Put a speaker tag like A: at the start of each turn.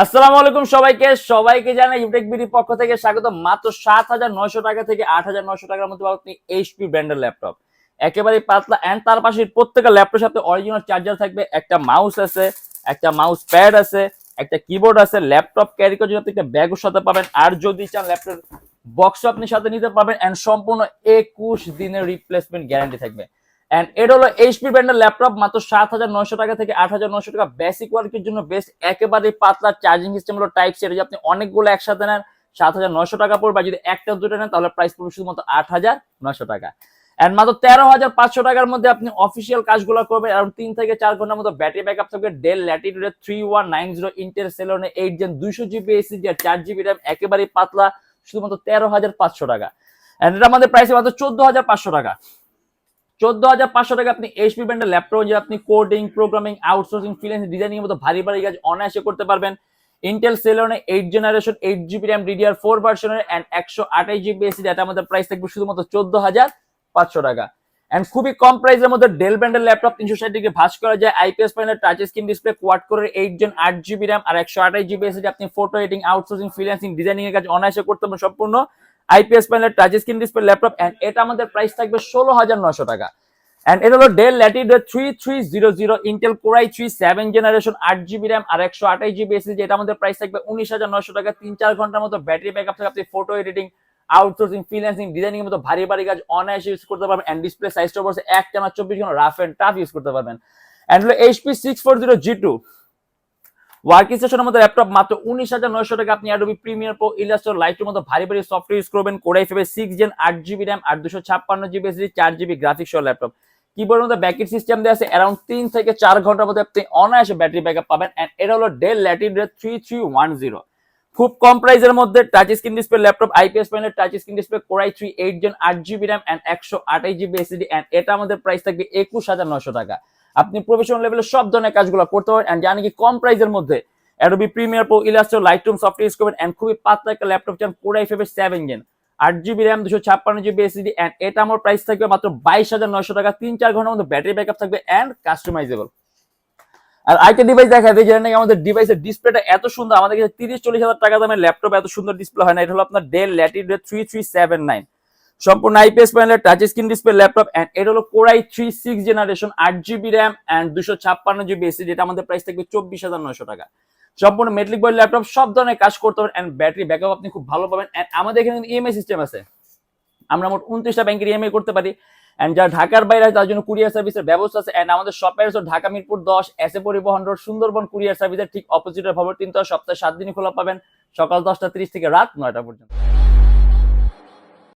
A: আসসালামু আলাইকুম সবাইকে। সবাইকে জানাই ইউটেক বিডি পক্ষ থেকে স্বাগত। মাত্র সাত হাজার নয়শো টাকা থেকে আট হাজার নয়শো টাকার মধ্যে আপনি এইচপি ব্র্যান্ডের ল্যাপটপ একেবারে পাতলা এন্ড তার পাশে প্রত্যেকটা ল্যাপটপের সাথে অরিজিনাল চার্জার থাকবে। একটা মাউস আছে, একটা মাউস প্যাড আছে, একটা কিবোর্ড আছে ল্যাপটপ ক্যারি জন্য আপনি একটা ব্যাগও সাথে পাবেন। আর যদি চান ল্যাপটপ বক্সও আপনি সাথে নিতে পারবেন এন্ড সম্পূর্ণ একুশ দিনের রিপ্লেসমেন্ট গ্যারান্টি থাকবে। এন্ড এটা হলো এইচপি ব্র্যান্ডের ল্যাপটপ মাত্র সাত হাজার নয়শো টাকা থেকে আট হাজার নয়শো টাকা। বেসিক ওয়ার্কের জন্য বেস্ট একেবারে পাতলা চার্জিং সিস্টেম হলো টাইপ সি আপনি অনেকগুলো একসাথে নেন, সাত হাজার নয়শো টাকা পড়বে। যদি একটা দুটো নেন, তাহলে প্রাইস পড়বে শুধুমাত্র আট হাজার নয়শো টাকা। এন্ড মাত্র তেরো হাজার পাঁচশো টাকার মধ্যে আপনি অফিসিয়াল কাজগুলো করবেন। আর তিন থেকে চার ঘণ্টার মতো ব্যাটারি ব্যাকআপ থাকবে। Dell ল্যাটিটিউডের three one nine zero Intel Celeron eight gen দুইশো জিবি এসিজি আর চার জিবি র্যাম একেবারে পাতলা, শুধুমাত্র তেরো হাজার পাঁচশো টাকা। এন্ড এটা আমাদের প্রাইস মাত্র চোদ্দ হাজার পাঁচশো টাকা। চোদ্দ হাজার পাঁচশো টাকা আপনি এইচপি ব্র্যান্ডের ল্যাপটপ যে আপনি coding programming outsourcing freelance designing এর মতো ভারী ভারী কাজ অনায়াসে করতে পারবেন। Intel Celeron eight generation eight GB RAM DDR four ভার্সনের অ্যান্ড একশো আঠাশ জিবি এসি যেটা আমাদের প্রাইস থাকবে শুধুমাত্র চোদ্দ হাজার পাঁচশো টাকা। এন্ড খুবই কম প্রাইসের মধ্যে ডেল ব্র্যান্ডের ল্যাপটপ তিনশো ষাট ডিগ্রি ভাস করা যায়। IPS panel touch screen display quad করে এইট জন আট জিবি র্যাম আর একশো আঠাশ জিবি এসে আপনি photo editing outsourcing freelancing designing এর কাজ অনায়াসে করতে পারবেন সম্পূর্ণ। IPS panel touch screen display laptop and এটা আমাদের প্রাইস থাকবে ষোলো হাজার নশো টাকা। এন্ড এটা হলো Dell Latitude three three zero zero Intel core i three seven generation আট জিবি র্যাম আর একশো আঠাশ জিবি এসএসডি এটা আমাদের প্রাইস থাকবে উনিশ হাজার নশো টাকা। তিন চার ঘণ্টার মতো ব্যাটারি ব্যাকআপ থাকে আপনি photo editing outsourcing freelancing designing এর মতো ভারী ভারী কাজ অনায়াসে ইউজ করতে পারবেন এন্ড ডিসপ্লে সাইজটা বলছে এক টানা চব্বিশ ঘণ্টা রাফ এন্ড টাফ ইউজ করতে পারবেন। এন্ড হলো HP six four zero G two working স্টেশনের মধ্যে ল্যাপটপ মাত্র উনিশ হাজার নয়শো টাকা। আপনি অ্যাডোবি প্রিমিয়ার প্রো ইলাস্ট্রার লাইটের মতো ভারী ভারী সফটওয়্যার ইউজ করবেন, core i five six gen আট জিবি র্যাম আর দুশো ছাপ্পান্ন জিবি এসডি চার জিবি গ্রাফিক্স সহ ল্যাপটপ। কিবোর্ডের মধ্যে ব্যাকেট সিস্টেম দেওয়া আছে অ্যারাউন্ড তিন থেকে চার ঘণ্টার মধ্যে আপনি অনায়াসে ব্যাটারি ব্যাকআপ পাবেন এন্ড এটা হলো Dell Latitude three three one zero খুব কম প্রাইসের মধ্যে touch screen display laptop IPS panel touch screen display core i three eight gen আট জিবি র্যাম এন্ড একশো আঠাশ জিবি এসিডি এন্ড এটা আমাদের প্রাইস থাকবে একুশ হাজার নশো টাকা। আপনি প্রফেশনাল লেভেলে সব ধরনের কাজগুলো করতে পারেন। এন্ড জানি কি, কম প্রাইসের মধ্যে Adobe Premiere Pro Illustrator Lightroom software use করবেন এন্ড খুবই পাতলা একটা ল্যাপটপ চান core i five seven gen আট জিবি র্যাম দুশো ছাপ্পান্ন জিবি এসিডি এন্ড এটা আমার প্রাইস থাকবে মাত্র বাইশ হাজার নয়শো টাকা। তিন চার ঘণ্টার মধ্যে ব্যাটারি ব্যাকআপ থাকবে এন্ড কাস্টমাইজেবল আর আরেকটা ডিভাইস দেখা যায় যেটা নাকি আমাদের ডিভাইসের ডিসপ্লেটা এত সুন্দর। আমাদের কাছে তিরিশ চল্লিশ হাজার টাকা দামের ল্যাপটপ এত সুন্দর ডিসপ্লে হয় না। এটা হলো আপনার Dell Latitude three three seven nine সম্পূর্ণ আইপিএস প্যানেলের touch screen display laptop and এটা হলো core i three six generation আট জিবি র্যাম এন্ড দুশো ছাপ্পান্ন জিবি এসি যেটা আমাদের প্রাইস থাকবে চব্বিশ হাজার নয়শো টাকা। সম্পূর্ণ মেটলিক বয়ের ল্যাপটপ সব ধরনের কাজ করতে পারেন এন্ড ব্যাটারি ব্যাকআপ আপনি খুব ভালো পাবেন। এন্ড আমাদের এখানে ইএমআই সিস্টেম আছে। আমরা মোট উনত্রিশটা ব্যাংকের ইএমআই করতে পারি। এন্ড যারা ঢাকার বাইরে আছে, তার জন্য কুরিয়ার সার্ভিসের ব্যবস্থা আছে। এন্ড আমাদের শপের ঢাকা মিরপুর দশ এসে পরিবহন রোড সুন্দরবন কুরিয়ার সার্ভিসের ঠিক অপোজিটের খবর তিনটা সপ্তাহে সাত দিনই খোলা পাবেন। সকাল দশটা ত্রিশ থেকে রাত নয়টা পর্যন্ত।